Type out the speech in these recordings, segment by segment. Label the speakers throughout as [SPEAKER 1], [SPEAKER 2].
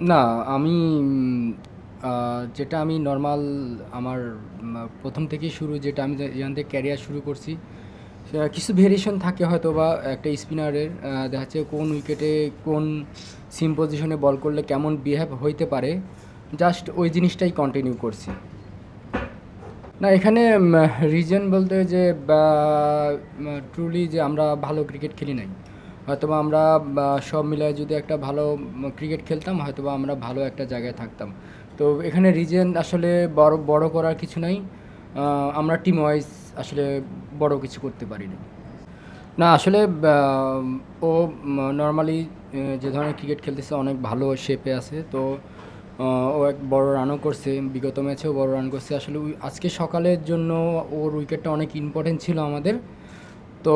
[SPEAKER 1] না, আমি যেটা আমি নর্মাল আমার প্রথম থেকেই শুরু, যেটা আমি যেখান থেকে ক্যারিয়ার শুরু করছি কিছু ভেরিয়েশন থাকে হয়তো বা একটা স্পিনারের দেখা যাচ্ছে কোন উইকেটে কোন সিম পজিশনে বল করলে কেমন বিহেভ হইতে পারে জাস্ট ওই জিনিসটাই কন্টিনিউ করছি। না, এখানে রিজন বলতে যে ট্রুলি যে আমরা ভালো ক্রিকেট খেলি নাই। হয়তোবা আমরা সব মিলে যদি একটা ভালো ক্রিকেট খেলতাম, হয়তোবা আমরা ভালো একটা জায়গায় থাকতাম। তো এখানে রিজন আসলে বড় বড় করার কিছু নাই। আমরা টিম ওয়াইজ আসলে বড় কিছু করতে পারিনি। না, আসলে ও নর্মালি যে ধরনের ক্রিকেট খেলতেছে, অনেক ভালো শেপে আছে। তো ও এক বড় রানও করছে, বিগত ম্যাচেও বড় রান করছে। আসলে আজকে সকালের জন্য ওর উইকেটটা অনেক ইম্পর্টেন্ট ছিল আমাদের। তো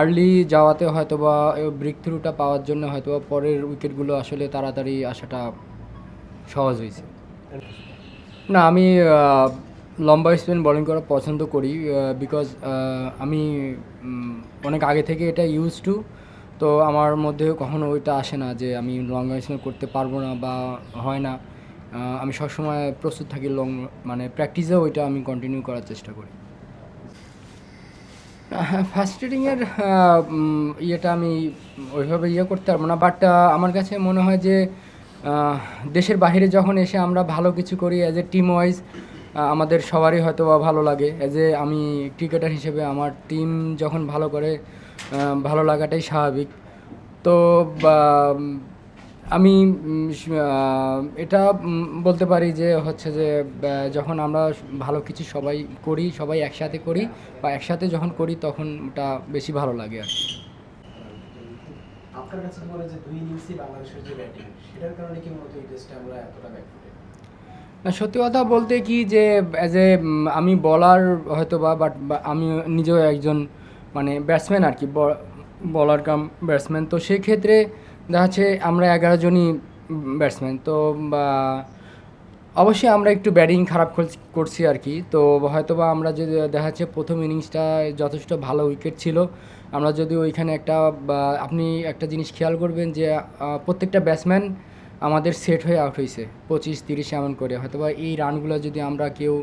[SPEAKER 1] আর্লি যাওয়াতে হয়তো বা ব্রেক থ্রুটা পাওয়ার জন্য হয়তো বা পরের উইকেটগুলো আসলে তাড়াতাড়ি আসাটা সহজ হয়েছে। না, আমি লম্বা স্পিন বোলিং করা পছন্দ করি বিকজ আমি অনেক আগে থেকে এটা ইউজ টু তো আমার মধ্যে কখনো ওইটা আসে না যে আমি লং স্পিন করতে পারব না বা হয় না। আমি সবসময় প্রস্তুত থাকি লং মানে প্র্যাকটিসেও ওইটা আমি কন্টিনিউ করার চেষ্টা করি। ফার্স্ট রিডিংয়ের ইয়েটা আমি ওইভাবে ইয়ে করতে পারব না বাট আমার কাছে মনে হয় যে দেশের বাইরে যখন এসে আমরা ভালো কিছু করি অ্যাজ এ টিম ওয়াইজ আমাদের সবারই হয়তো বা ভালো লাগে। অ্যাজ এ আমি ক্রিকেটার হিসেবে আমার টিম যখন ভালো করে ভালো লাগাটাই স্বাভাবিক। তো আমি এটা বলতে পারি যে হচ্ছে যে যখন আমরা ভালো কিছু সবাই করি সবাই একসাথে করি বা একসাথে যখন করি তখন ওটা বেশি ভালো লাগে আর কি।
[SPEAKER 2] আপনার কাছে মনে যে দুই ইনিংসই বাংলাদেশের যে ব্যাটিং সেটার কারণে কি মূলত এই টেস্টে আমরা এতটা ব্যাকফুটে
[SPEAKER 1] না সত্যি কথা বলতে কি যে অ্যাজ এ আমি বলার হয়তো বা বাট আমি নিজেও একজন মানে ব্যাটসম্যান আর কি বলার কাম ব্যাটসম্যান তো সেক্ষেত্রে দেখা যাচ্ছে আমরা এগারো জনই ব্যাটসম্যান তো অবশ্যই আমরা একটু ব্যাটিং খারাপ করছি- আর কি। তো হয়তো বা আমরা যদি, দেখা যাচ্ছে প্রথম ইনিংসটা যথেষ্ট ভালো উইকেট ছিল, আমরা যদি ওইখানে একটা আপনি একটা জিনিস খেয়াল করবেন যে প্রত্যেকটা ব্যাটসম্যান আমাদের সেট হয়ে আউট হয়েছে পঁচিশ, তিরিশ এমন করে। হয়তো বা এই রানগুলো যদি আমরা কেউ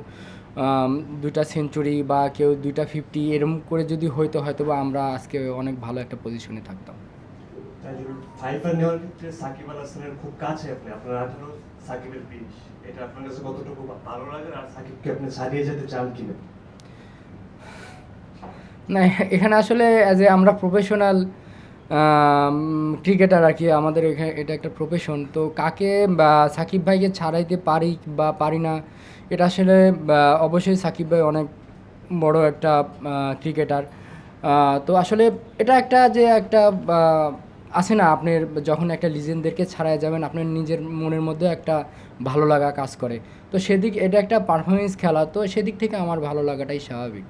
[SPEAKER 1] দুইটা সেঞ্চুরি বা কেউ দুইটা ফিফটি এরকম করে যদি হইতো হয়তো বা আমরা আজকে অনেক ভালো একটা পজিশনে থাকতাম।
[SPEAKER 3] নেওয়ার ক্ষেত্রে সাকিব আল হাসানের খুব কাছে আপনি, আপনার আঠারো সাকিবের বিশ এটা আপনার কাছে কতটুকু ভালো লাগে আর সাকিবকে আপনি ছাড়িয়ে যেতে চান কিনা?
[SPEAKER 1] না, এখানে আসলে অ্যাজ এ আমরা প্রফেশনাল ক্রিকেটার আর কি, আমাদের এখানে এটা একটা প্রফেশন তো কাকে বা সাকিব ভাইকে ছাড়াইতে পারি বা পারি না, এটা আসলে অবশ্যই সাকিব ভাই অনেক বড় একটা ক্রিকেটার তো আসলে এটা একটা যে একটা আছে না, আপনার যখন একটা লিজেন্ডদেরকে ছাড়াই যাবেন, আপনার নিজের মনের মধ্যে একটা ভালো লাগা কাজ করে। তো সেদিক, এটা একটা পারফরমেন্স খেলা, তো সেদিক থেকে আমার ভালো লাগাটাই স্বাভাবিক।